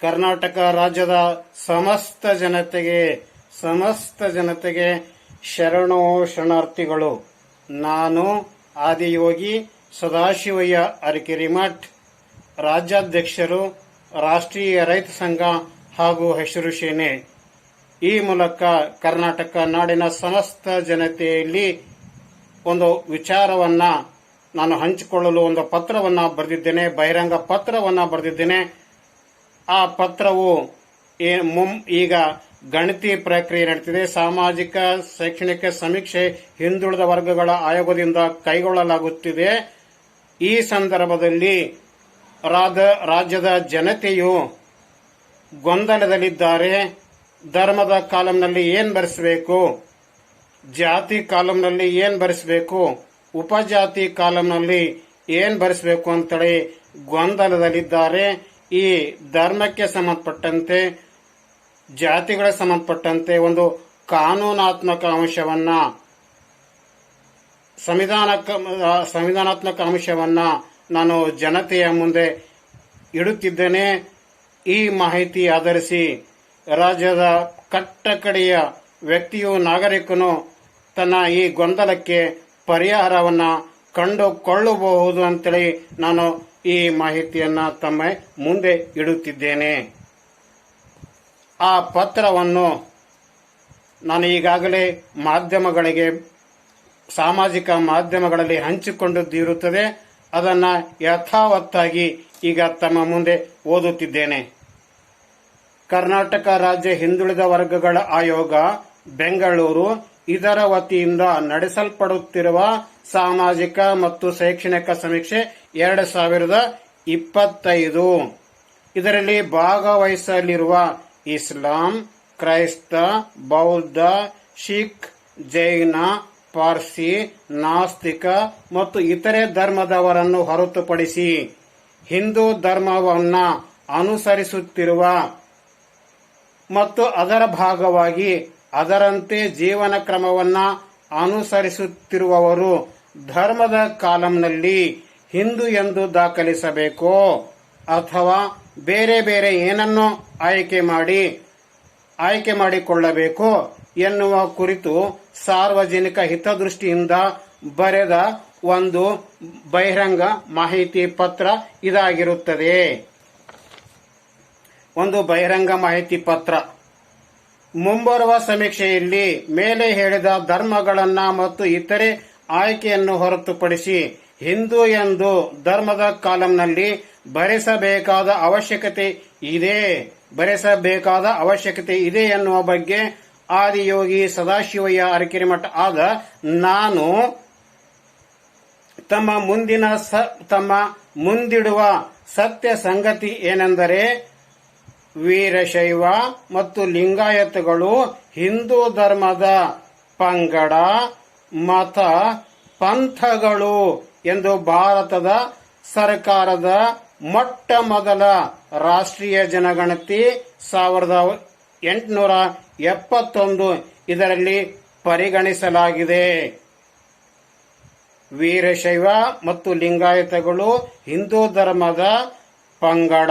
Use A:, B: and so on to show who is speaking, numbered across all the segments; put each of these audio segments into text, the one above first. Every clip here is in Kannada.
A: ಕರ್ನಾಟಕ ರಾಜ್ಯದ ಸಮಸ್ತ ಜನತೆಗೆ ಸಮಸ್ತ ಜನತೆಗೆ ಶರಣೋ ಶರಣಾರ್ಥಿಗಳು ನಾನು ಆದಿಯೋಗಿ ಸದಾಶಿವಯ್ಯ ಅರಿಕೆರಿ ಮಠ್ ರಾಜ್ಯಾಧ್ಯಕ್ಷರು, ರಾಷ್ಟ್ರೀಯ ರೈತ ಸಂಘ ಹಾಗೂ ಹಸಿರು ಸೇನೆ. ಈ ಮೂಲಕ ಕರ್ನಾಟಕ ನಾಡಿನ ಸಮಸ್ತ ಜನತೆಯಲ್ಲಿ ಒಂದು ವಿಚಾರವನ್ನ ನಾನು ಹಂಚಿಕೊಳ್ಳಲು ಒಂದು ಪತ್ರವನ್ನ ಬರೆದಿದ್ದೇನೆ, ಬಹಿರಂಗ ಪತ್ರವನ್ನ ಬರೆದಿದ್ದೇನೆ. ಆ ಪತ್ರವು ಈಗ ಗಣತಿ ಪ್ರಕ್ರಿಯೆ ನಡೆಸಿದೆ ಸಾಮಾಜಿಕ, ಶೈಕ್ಷಣಿಕ ಸಮೀಕ್ಷೆ ಹಿಂದುಳಿದ ವರ್ಗಗಳ ಆಯೋಗದಿಂದ ಕೈಗೊಳ್ಳಲಾಗುತ್ತಿದೆ. ಈ ಸಂದರ್ಭದಲ್ಲಿ ರಾಜ್ಯದ ಜನತೆಯು ಗೊಂದಲದಲ್ಲಿದ್ದಾರೆ. ಧರ್ಮದ ಕಾಲಂನಲ್ಲಿ ಏನ್ ಬರೆಸಬೇಕು? ಜಾತಿ ಕಾಲಂನಲ್ಲಿ ಏನ್ ಬರೆಸಬೇಕು? ಉಪಜಾತಿ ಕಾಲಂನಲ್ಲಿ ಏನ್ ಬರೆಸಬೇಕು ಅಂತೇಳಿ ಗೊಂದಲದಲ್ಲಿದ್ದಾರೆ. ಈ ಧರ್ಮಕ್ಕೆ ಸಂಬಂಧಪಟ್ಟಂತೆ ಜಾತಿಗಳ ಸಂಬಂಧಪಟ್ಟಂತೆ ಒಂದು ಕಾನೂನಾತ್ಮಕ ಅಂಶವನ್ನ ಸಂವಿಧಾನ ಸಂವಿಧಾನಾತ್ಮಕ ಅಂಶವನ್ನ ನಾನು ಜನತೆಯ ಮುಂದೆ ಇಡುತ್ತಿದ್ದೇನೆ. ಈ ಮಾಹಿತಿ ಆಧರಿಸಿ ರಾಜ್ಯದ ಕಟ್ಟಕಡೆಯ ವ್ಯಕ್ತಿಯು ನಾಗರಿಕನು ತನ್ನ ಈ ಗೊಂದಲಕ್ಕೆ ಪರಿಹಾರವನ್ನ ಕಂಡುಕೊಳ್ಳಬಹುದು ಅಂತೇಳಿ ನಾನು ಈ ಮಾಹಿತಿಯನ್ನ ತಮ್ಮ ಮುಂದೆ ಇಡುತ್ತಿದ್ದೇನೆ. ಆ ಪತ್ರವನ್ನು ನಾನು ಈಗಾಗಲೇ ಮಾಧ್ಯಮಗಳಿಗೆ, ಸಾಮಾಜಿಕ ಮಾಧ್ಯಮಗಳಲ್ಲಿ ಹಂಚಿಕೊಂಡಿರುತ್ತದೆ ಅದನ್ನ ಯಥಾವತ್ತಾಗಿ ಈಗ ತಮ್ಮ ಮುಂದೆ ಓದುತ್ತಿದ್ದೇನೆ. ಕರ್ನಾಟಕ ರಾಜ್ಯ ಹಿಂದುಳಿದ ವರ್ಗಗಳ ಆಯೋಗ, ಬೆಂಗಳೂರು, ಇದರ ವತಿಯಿಂದ ನಡೆಸಲ್ಪಡುತ್ತಿರುವ ಸಾಮಾಜಿಕ ಮತ್ತು ಶೈಕ್ಷಣಿಕ ಸಮೀಕ್ಷೆ ಎರಡು ಸಾವಿರದ ಇಪ್ಪತ್ತೈದು. ಇದರಲ್ಲಿ ಭಾಗವಹಿಸಲಿರುವ ಇಸ್ಲಾಂ, ಕ್ರೈಸ್ತ, ಬೌದ್ಧ ಸಿಖ್ ಜೈನ, ಪಾರ್ಸಿ, ನಾಸ್ತಿಕ ಮತ್ತು ಇತರೆ ಧರ್ಮದವರನ್ನು ಹೊರತುಪಡಿಸಿ ಹಿಂದೂ ಧರ್ಮವನ್ನು ಅನುಸರಿಸುತ್ತಿರುವ ಮತ್ತು ಅದರ ಭಾಗವಾಗಿ ಅದರಂತೆ ಜೀವನ ಕ್ರಮವನ್ನ ಅನುಸರಿಸುತ್ತಿರುವವರು ಧರ್ಮದ ಕಾಲಂನಲ್ಲಿ ಹಿಂದೂ ಎಂದು ದಾಖಲಿಸಬೇಕು ಅಥವಾ ಬೇರೆ ಬೇರೆ ಏನನ್ನು ಆಯ್ಕೆ ಮಾಡಿ, ಆಯ್ಕೆ ಮಾಡಿಕೊಳ್ಳಬೇಕು ಎನ್ನುವ ಕುರಿತು ಸಾರ್ವಜನಿಕ ಹಿತದೃಷ್ಟಿಯಿಂದ ಬರೆದ ಒಂದು ಬಹಿರಂಗ ಮಾಹಿತಿ ಪತ್ರ ಇದಾಗಿರುತ್ತದೆ. ಒಂದು ಬಹಿರಂಗ ಮಾಹಿತಿ ಪತ್ರ. ಮುಂಬರುವ ಸಮೀಕ್ಷೆಯಲ್ಲಿ ಮೇಲೆ ಹೇಳಿದ ಧರ್ಮಗಳನ್ನ ಮತ್ತು ಇತರೆ ಆಯ್ಕೆಯನ್ನು ಹೊರತುಪಡಿಸಿ ಹಿಂದೂ ಎಂದು ಧರ್ಮದ ಕಾಲಂನಲ್ಲಿ ಬರೆಸಬೇಕಾದ ಅವಶ್ಯಕತೆ ಇದೆ. ಬರೆಸಬೇಕಾದ ಅವಶ್ಯಕತೆ ಇದೆ ಎನ್ನುವ ಬಗ್ಗೆ ಆದಿಯೋಗಿ ಸದಾಶಿವಯ್ಯ ಅರಕೆರೆಮಠ ಆದ ನಾನು ತಮ್ಮ ಮುಂದಿನ ತಮ್ಮ ಮುಂದಿಡುವ ಸತ್ಯ ಸಂಗತಿ ಏನೆಂದರೆ ವೀರಶೈವ ಮತ್ತು ಲಿಂಗಾಯತಗಳು ಹಿಂದೂ ಧರ್ಮದ ಪಂಗಡ ಮತ ಪಂಥಗಳು ಎಂದು ಭಾರತದ ಸರ್ಕಾರದ ಮೊಟ್ಟ ಮೊದಲ ರಾಷ್ಟ್ರೀಯ ಜನಗಣತಿ ಸಾವಿರದ ಎಂಟುನೂರ ಎಪ್ಪತ್ತೊಂದು ಇದರಲ್ಲಿ ಪರಿಗಣಿಸಲಾಗಿದೆ. ವೀರಶೈವ ಮತ್ತು ಲಿಂಗಾಯತಗಳು ಹಿಂದೂ ಧರ್ಮದ ಪಂಗಡ,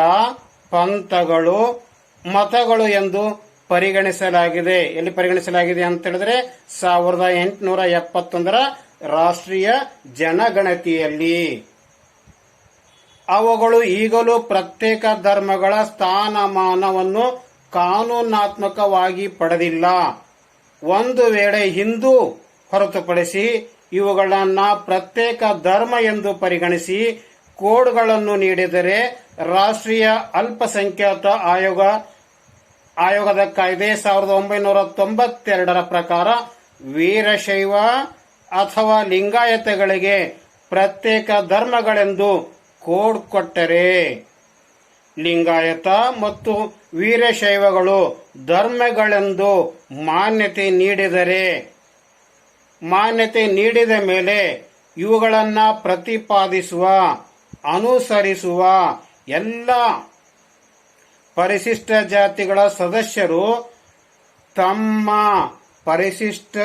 A: ಪಂಥಗಳು, ಮತಗಳು ಎಂದು ಪರಿಗಣಿಸಲಾಗಿದೆ. ಎಲ್ಲಿ ಪರಿಗಣಿಸಲಾಗಿದೆ ಅಂತ ಹೇಳಿದ್ರೆ ಸಾವಿರದ ಎಂಟುನೂರ ಎಪ್ಪತ್ತೊಂದರ ರಾಷ್ಟ್ರೀಯ ಜನಗಣತಿಯಲ್ಲಿ. ಅವುಗಳು ಈಗಲೂ ಪ್ರತ್ಯೇಕ ಧರ್ಮಗಳ ಸ್ಥಾನಮಾನವನ್ನು ಕಾನೂನಾತ್ಮಕವಾಗಿ ಪಡೆದಿಲ್ಲ. ಒಂದು ವೇಳೆ ಹಿಂದೂ ಹೊರತುಪಡಿಸಿ ಇವುಗಳನ್ನು ಪ್ರತ್ಯೇಕ ಧರ್ಮ ಎಂದು ಪರಿಗಣಿಸಿ ಕೋಡ್ಗಳನ್ನು ನೀಡಿದರೆ ರಾಷ್ಟ್ರೀಯ ಅಲ್ಪಸಂಖ್ಯಾತ ಆಯೋಗ ಆಯೋಗದ ಕಾಯ್ದೆ ಸಾವಿರದ ಒಂಬೈನೂರ ತೊಂಬತ್ತೆರಡರ ಪ್ರಕಾರ ವೀರಶೈವ ಅಥವಾ ಲಿಂಗಾಯತಗಳಿಗೆ ಪ್ರತ್ಯೇಕ ಧರ್ಮಗಳೆಂದು ಕೋಡ್ ಕೊಟ್ಟರೆ ಲಿಂಗಾಯತ ಮತ್ತು ವೀರಶೈವಗಳು ಧರ್ಮಗಳೆಂದು ಮಾನ್ಯತೆ ನೀಡಿದರೆ, ಮಾನ್ಯತೆ ನೀಡಿದ ಮೇಲೆ ಇವುಗಳನ್ನು ಪ್ರತಿಪಾದಿಸುವ, ಅನುಸರಿಸುವ ಎಲ್ಲ ಪರಿಶಿಷ್ಟ ಜಾತಿಗಳ ಸದಸ್ಯರು ತಮ್ಮ ಪರಿಶಿಷ್ಟ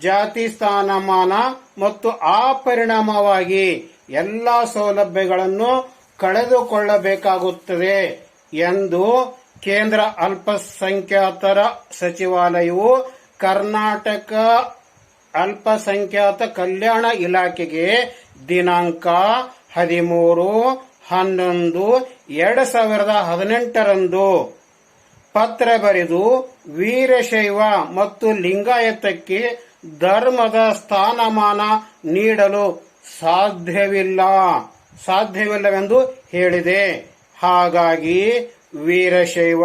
A: ಜಾತಿ ಸ್ಥಾನಮಾನ ಮತ್ತು ಆ ಪರಿಣಾಮವಾಗಿ ಎಲ್ಲ ಸೌಲಭ್ಯಗಳನ್ನು ಕಳೆದುಕೊಳ್ಳಬೇಕಾಗುತ್ತದೆ ಎಂದು ಕೇಂದ್ರ ಅಲ್ಪಸಂಖ್ಯಾತರ ಸಚಿವಾಲಯವು ಕರ್ನಾಟಕ ಅಲ್ಪಸಂಖ್ಯಾತ ಕಲ್ಯಾಣ ಇಲಾಖೆಗೆ ದಿನಾಂಕ ಹದಿಮೂರು ಹನ್ನೊಂದು, ಎರಡು ಸಾವಿರದ ಹದಿನೆಂಟರಂದು ಪತ್ರ ಬರೆದು ವೀರಶೈವ ಮತ್ತು ಲಿಂಗಾಯತಕ್ಕೆ ಧರ್ಮದ ಸ್ಥಾನಮಾನ ನೀಡಲು ಸಾಧ್ಯವಿಲ್ಲ. ಸಾಧ್ಯವಿಲ್ಲವೆಂದು ಹೇಳಿದೆ. ಹಾಗಾಗಿ ವೀರಶೈವ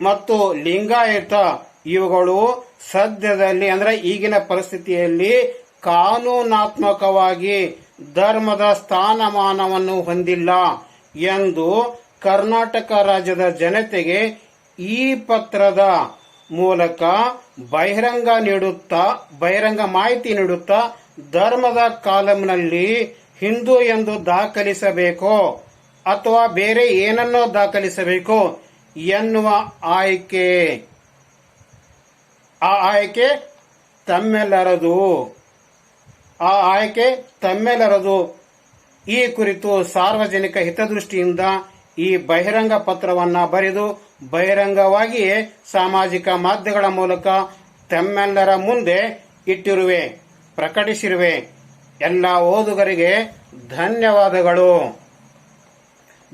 A: ಮತ್ತು ಲಿಂಗಾಯತ ಇವುಗಳು ಸದ್ಯದಲ್ಲಿ, ಅಂದರೆ ಈಗಿನ ಪರಿಸ್ಥಿತಿಯಲ್ಲಿ ಕಾನೂನಾತ್ಮಕವಾಗಿ ಧರ್ಮದ ಸ್ಥಾನಮಾನವನ್ನು ಹೊಂದಿಲ್ಲ ಎಂದು ಕರ್ನಾಟಕ ರಾಜ್ಯದ ಜನತೆಗೆ ಈ ಪತ್ರದ ಮೂಲಕ ಬಹಿರಂಗ ನೀಡುತ್ತಾ, ಬಹಿರಂಗ ಮಾಹಿತಿ ನೀಡುತ್ತಾ ಧರ್ಮದ ಕಾಲಂನಲ್ಲಿ ಹಿಂದೂ ಎಂದು ದಾಖಲಿಸಬೇಕೋ ಅಥವಾ ಬೇರೆ ಏನನ್ನೋ ದಾಖಲಿಸಬೇಕು ಎನ್ನುವ ಆಯ್ಕೆ, ಆ ಆಯ್ಕೆ ತಮ್ಮೆಲ್ಲರದು. ಆ ಆಯ್ಕೆ ತಮ್ಮೆಲ್ಲರದು. ಈ ಕುರಿತು ಸಾರ್ವಜನಿಕ ಹಿತದೃಷ್ಟಿಯಿಂದ ಈ ಬಹಿರಂಗ ಪತ್ರವನ್ನ ಬರೆದು ಬಹಿರಂಗವಾಗಿಯೇ ಸಾಮಾಜಿಕ ಮಾಧ್ಯಮಗಳ ಮೂಲಕ ತಮ್ಮೆಲ್ಲರ ಮುಂದೆ ಇಟ್ಟಿರುವೆ, ಪ್ರಕಟಿಸಿರುವೆ. ಎಲ್ಲ ಓದುಗರಿಗೆ ಧನ್ಯವಾದಗಳು.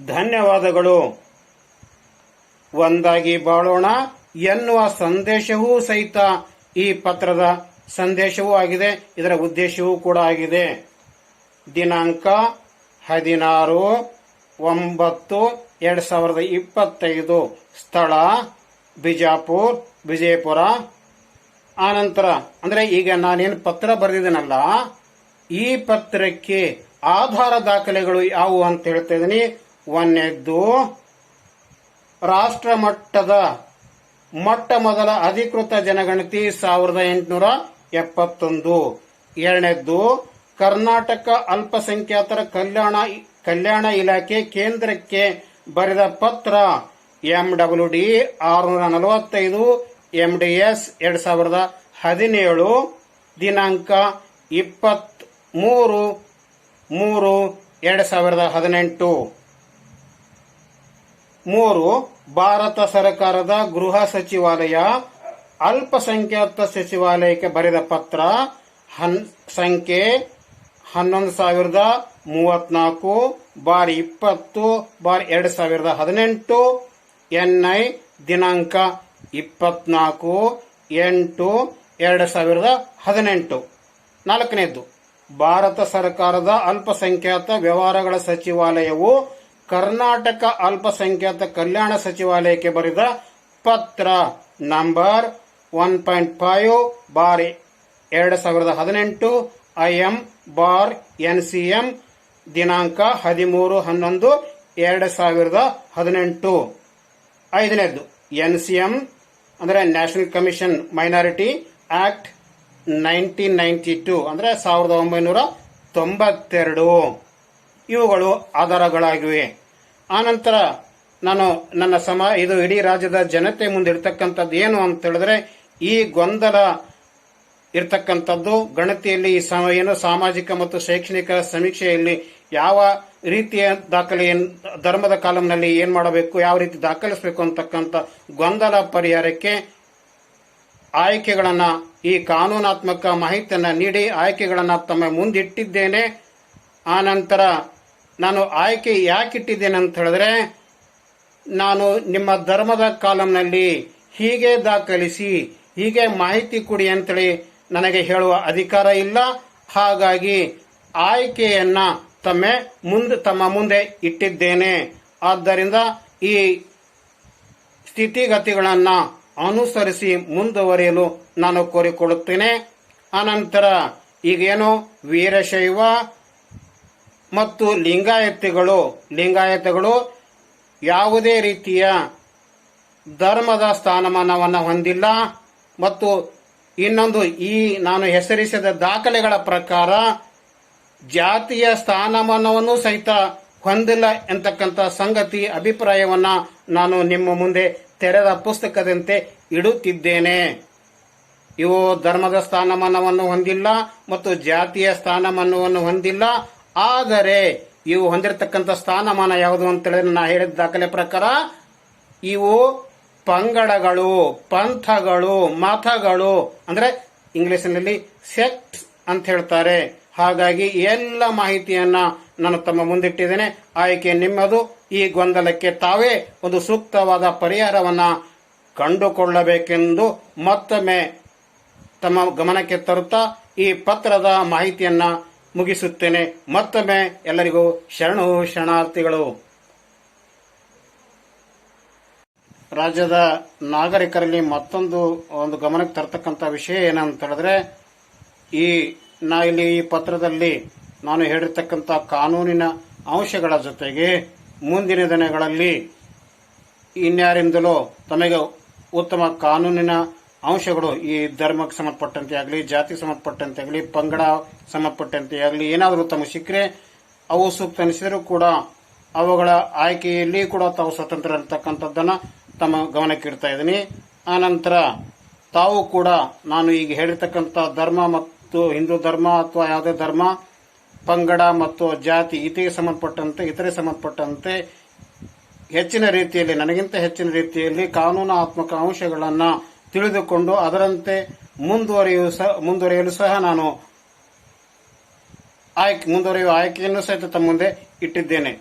A: ಧನ್ಯವಾದಗಳು. ಒಂದಾಗಿ ಬಾಳೋಣ ಎನ್ನುವ ಸಂದೇಶವೂ ಸಹಿತ ಈ ಪತ್ರದ ಸಂದೇಶವೂ ಆಗಿದೆ, ಇದರ ಉದ್ದೇಶವೂ ಕೂಡ ಆಗಿದೆ. ದಿನಾಂಕ ಹದಿನಾರು ಒಂಬತ್ತು ಎರಡ್ ಸಾವಿರದ ಇಪ್ಪತ್ತೈದು. ಸ್ಥಳ ಬಿಜಾಪುರ್, ವಿಜಯಪುರ. ಆನಂತರ, ಅಂದ್ರೆ ಈಗ ನಾನೇನು ಪತ್ರ ಬರೆದಿದ್ದೀನಲ್ಲ, ಈ ಪತ್ರಕ್ಕೆ ಆಧಾರ ದಾಖಲೆಗಳು ಯಾವುವು ಅಂತ ಹೇಳ್ತಾ ಇದ್ದೀನಿ. ಒಂದೆದ್ದು ರಾಷ್ಟ್ರ ಮಟ್ಟದ ಮೊಟ್ಟ ಮೊದಲ ಅಧಿಕೃತ ಜನಗಣತಿ ಸಾವಿರದ ಎಂಟುನೂರ ಎಪ್ಪತ್ತೊಂದು. ಎರಡನೇದ್ದು ಕರ್ನಾಟಕ ಅಲ್ಪಸಂಖ್ಯಾತರ ಕಲ್ಯಾಣ ಕಲ್ಯಾಣ ಇಲಾಖೆ ಕೇಂದ್ರಕ್ಕೆ ಬರೆದ ಪತ್ರ ಎಂ ಡಬ್ಲ್ಯೂ ಡಿ ಆರುನೂರ ನಲವತ್ತೈದು, ಎಂ ಡಿ ಎಸ್ ಎರಡ್ ಸಾವಿರದ ಹದಿನೇಳು, ದಿನಾಂಕ ಇಪ್ಪತ್ತ್ ಮೂರು ಮೂರು ಎರಡ್ ಸಾವಿರದ ಹದಿನೆಂಟು. ಮೂರು, ಭಾರತ ಸರ್ಕಾರದ ಗೃಹ ಸಚಿವಾಲಯ ಅಲ್ಪಸಂಖ್ಯಾತ ಸಚಿವಾಲಯಕ್ಕೆ ಬರೆದ ಪತ್ರ, ಹನ್, ಸಂಖ್ಯೆ ಹನ್ನೊಂದು ಸಾವಿರದ ಮೂವತ್ನಾಲ್ಕು ಬಾರ್ ಇಪ್ಪತ್ತು ಬಾರ್ ಎರಡು ಸಾವಿರದ ಹದಿನೆಂಟು, ಎನ್ಐ ದಿನಾಂಕ ಇಪ್ಪತ್ನಾಲ್ಕು ಎಂಟು ಎರಡು ಸಾವಿರದ ಹದಿನೆಂಟು. ನಾಲ್ಕನೇದು ಭಾರತ ಸರ್ಕಾರದ ಅಲ್ಪಸಂಖ್ಯಾತ ವ್ಯವಹಾರಗಳ ಸಚಿವಾಲಯವು ಕರ್ನಾಟಕ ಅಲ್ಪಸಂಖ್ಯಾತ ಕಲ್ಯಾಣ ಸಚಿವಾಲಯಕ್ಕೆ ಬರೆದ ಪತ್ರ number one point five bar ಎರಡು ಸಾವಿರದ ಹದಿನೆಂಟು IM bar N C M ದಿನಾಂಕ ಹದಿಮೂರು ಹನ್ನೊಂದು ಎರಡು ಸಾವಿರದ ಹದಿನೆಂಟು. ಐದನೇದು ಎನ್ ಸಿ ಎಂ ಅಂದರೆ national commission minority act nineteen ninety two ಅಂದರೆ ಸಾವಿರದ ಒಂಬೈನೂರ ತೊಂಬತ್ತೆರಡು. ಇವುಗಳು ಆಧಾರಗಳಾಗಿವೆ. ಆನಂತರ ನಾನು ನನ್ನ ಸಮ ಇದು ಇಡೀ ರಾಜ್ಯದ ಜನತೆ ಮುಂದೆ ಇರ್ತಕ್ಕಂಥದ್ದು ಏನು ಅಂತ ಹೇಳಿದ್ರೆ ಈ ಗೊಂದಲ ಇರ್ತಕ್ಕಂಥದ್ದು ಗಣತಿಯಲ್ಲಿ ಈ ಸಮ ಏನು ಸಾಮಾಜಿಕ ಮತ್ತು ಶೈಕ್ಷಣಿಕ ಸಮೀಕ್ಷೆಯಲ್ಲಿ ಯಾವ ರೀತಿಯ ದಾಖಲೆ ಧರ್ಮದ ಕಾಲಂನಲ್ಲಿ ಏನ್ ಮಾಡಬೇಕು, ಯಾವ ರೀತಿ ದಾಖಲಿಸಬೇಕು ಅಂತಕ್ಕಂಥ ಗೊಂದಲ ಪರಿಹಾರಕ್ಕೆ ಆಯ್ಕೆಗಳನ್ನ ಈ ಕಾನೂನಾತ್ಮಕ ಮಾಹಿತಿಯನ್ನು ನೀಡಿ ಆಯ್ಕೆಗಳನ್ನು ತಮ್ಮ ಮುಂದಿಟ್ಟಿದ್ದೇನೆ. ಆನಂತರ ನಾನು ಆಯ್ಕೆ ಯಾಕಿಟ್ಟಿದ್ದೇನೆ ಅಂತ ಹೇಳಿದ್ರೆ, ನಾನು ನಿಮ್ಮ ಧರ್ಮದ ಕಾಲಂನಲ್ಲಿ ಹೀಗೆ ದಾಖಲಿಸಿ ಹೀಗೆ ಮಾಹಿತಿ ಕೊಡಿ ಅಂತೇಳಿ ನನಗೆ ಹೇಳುವ ಅಧಿಕಾರ ಇಲ್ಲ. ಹಾಗಾಗಿ ಆಯ್ಕೆಯನ್ನ ತಮ್ಮ ಮುಂದೆ ತಮ್ಮ ಮುಂದೆ ಇಟ್ಟಿದ್ದೇನೆ. ಆದ್ದರಿಂದ ಈ ಸ್ಥಿತಿಗತಿಗಳನ್ನ ಅನುಸರಿಸಿ ಮುಂದುವರಿಯಲು ನಾನು ಕೋರಿಕೊಳ್ಳುತ್ತೇನೆ. ಅನಂತರ ಈಗೇನು? ವೀರಶೈವ ಮತ್ತು ಲಿಂಗಾಯತಿಗಳು ಲಿಂಗಾಯತಗಳು ಯಾವುದೇ ರೀತಿಯ ಧರ್ಮದ ಸ್ಥಾನಮಾನವನ್ನು ಹೊಂದಿಲ್ಲ. ಮತ್ತು ಇನ್ನೊಂದು, ಈ ನಾನು ಹೆಸರಿಸಿದ ದಾಖಲೆಗಳ ಪ್ರಕಾರ ಜಾತಿಯ ಸ್ಥಾನಮಾನವನ್ನು ಸಹಿತ ಹೊಂದಿಲ್ಲ ಎಂತಕ್ಕಂಥ ಸಂಗತಿ, ಅಭಿಪ್ರಾಯವನ್ನ ನಾನು ನಿಮ್ಮ ಮುಂದೆ ತೆರೆದ ಪುಸ್ತಕದಂತೆ ಇಡುತ್ತಿದ್ದೇನೆ. ಇವು ಧರ್ಮದ ಸ್ಥಾನಮಾನವನ್ನು ಹೊಂದಿಲ್ಲ ಮತ್ತು ಜಾತಿಯ ಸ್ಥಾನಮಾನವನ್ನು ಹೊಂದಿಲ್ಲ. ಆದರೆ ಇವು ಹೊಂದಿರತಕ್ಕಂಥ ಸ್ಥಾನಮಾನ ಯಾವುದು ಅಂತ ಹೇಳಿದ್ರೆ ನಾ ಹೇಳಿದ ದಾಖಲೆ ಪ್ರಕಾರ ಇವು ಪಂಗಡಗಳು, ಪಂಥಗಳು, ಮತಗಳು, ಅಂದ್ರೆ ಇಂಗ್ಲಿಷ್ನಲ್ಲಿ ಸೆಕ್ಟ್ ಅಂತ ಹೇಳ್ತಾರೆ. ಹಾಗಾಗಿ ಎಲ್ಲ ಮಾಹಿತಿಯನ್ನ ನಾನು ತಮ್ಮ ಮುಂದಿಟ್ಟಿದ್ದೇನೆ. ಆಯ್ಕೆ ನಿಮ್ಮದು. ಈ ಗೊಂದಲಕ್ಕೆ ತಾವೇ ಒಂದು ಸೂಕ್ತವಾದ ಪರಿಹಾರವನ್ನ ಕಂಡುಕೊಳ್ಳಬೇಕೆಂದು ಮತ್ತೊಮ್ಮೆ ತಮ್ಮ ಗಮನಕ್ಕೆ ತರುತ್ತಾ ಈ ಪತ್ರದ ಮಾಹಿತಿಯನ್ನ ಮುಗಿಸುತ್ತೇನೆ. ಮತ್ತೊಮ್ಮೆ ಎಲ್ಲರಿಗೂ ಶರಣು ಶರಣಾರ್ಥಿಗಳು. ರಾಜ್ಯದ ನಾಗರಿಕರಲ್ಲಿ ಮತ್ತೊಂದು ಒಂದು ಗಮನಕ್ಕೆ ತರ್ತಕ್ಕಂಥ ವಿಷಯ ಏನಂತ ಹೇಳಿದ್ರೆ, ಈ ನಾ ಇಲ್ಲಿ ಈ ಪತ್ರದಲ್ಲಿ ನಾನು ಹೇಳಿರ್ತಕ್ಕಂಥ ಕಾನೂನಿನ ಅಂಶಗಳ ಜೊತೆಗೆ ಮುಂದಿನ ದಿನಗಳಲ್ಲಿ ಇನ್ಯಾರಿಂದಲೂ ತಮಗೆ ಉತ್ತಮ ಕಾನೂನಿನ ಅಂಶಗಳು ಈ ಧರ್ಮಕ್ಕೆ ಸಂಬಂಧಪಟ್ಟಂತೆ ಆಗಲಿ ಜಾತಿ ಸಂಬಂಧಪಟ್ಟಂತೆ ಆಗಲಿ, ಪಂಗಡ ಸಂಬಂಧಪಟ್ಟಂತೆ ಆಗಲಿ ಏನಾದರೂ ತಮಗೆ ಸಿಕ್ಕರೆ ಅವು ಸೂಕ್ತ ಅನಿಸಿದರೂ ಕೂಡ ಅವುಗಳ ಆಯ್ಕೆಯಲ್ಲಿ ಕೂಡ ತಾವು ಸ್ವತಂತ್ರ ಇರತಕ್ಕಂಥದ್ದನ್ನ ತಮ್ಮ ಗಮನಕ್ಕೆ ಇಡ್ತಾ ಇದ್ದೀನಿ ಆನಂತರ ತಾವು ಕೂಡ ನಾನು ಈಗ ಹೇಳಿರ್ತಕ್ಕಂಥ ಧರ್ಮ ಮತ್ತು ಹಿಂದೂ ಧರ್ಮ ಅಥವಾ ಯಾವುದೇ ಧರ್ಮ, ಪಂಗಡ ಮತ್ತು ಜಾತಿ ಇತಿಗೆ ಸಂಬಂಧಪಟ್ಟಂತೆ, ಇತರೆ ಸಂಬಂಧಪಟ್ಟಂತೆ ಹೆಚ್ಚಿನ ರೀತಿಯಲ್ಲಿ, ನನಗಿಂತ ಹೆಚ್ಚಿನ ರೀತಿಯಲ್ಲಿ ಕಾನೂನಾತ್ಮಕ ಅಂಶಗಳನ್ನು ತಿಳಿದುಕೊಂಡು ಅದರಂತೆ ಮುಂದುವರಿಯು ಸಹ, ಮುಂದುವರಿಯಲು ಸಹ ನಾನು ಆಯ್ಕೆ, ಮುಂದುವರಿಯುವ ಆಯ್ಕೆಯನ್ನು ಸಹಿತ ತಮ್ಮ ಮುಂದೆ ಇಟ್ಟಿದ್ದೇನೆ.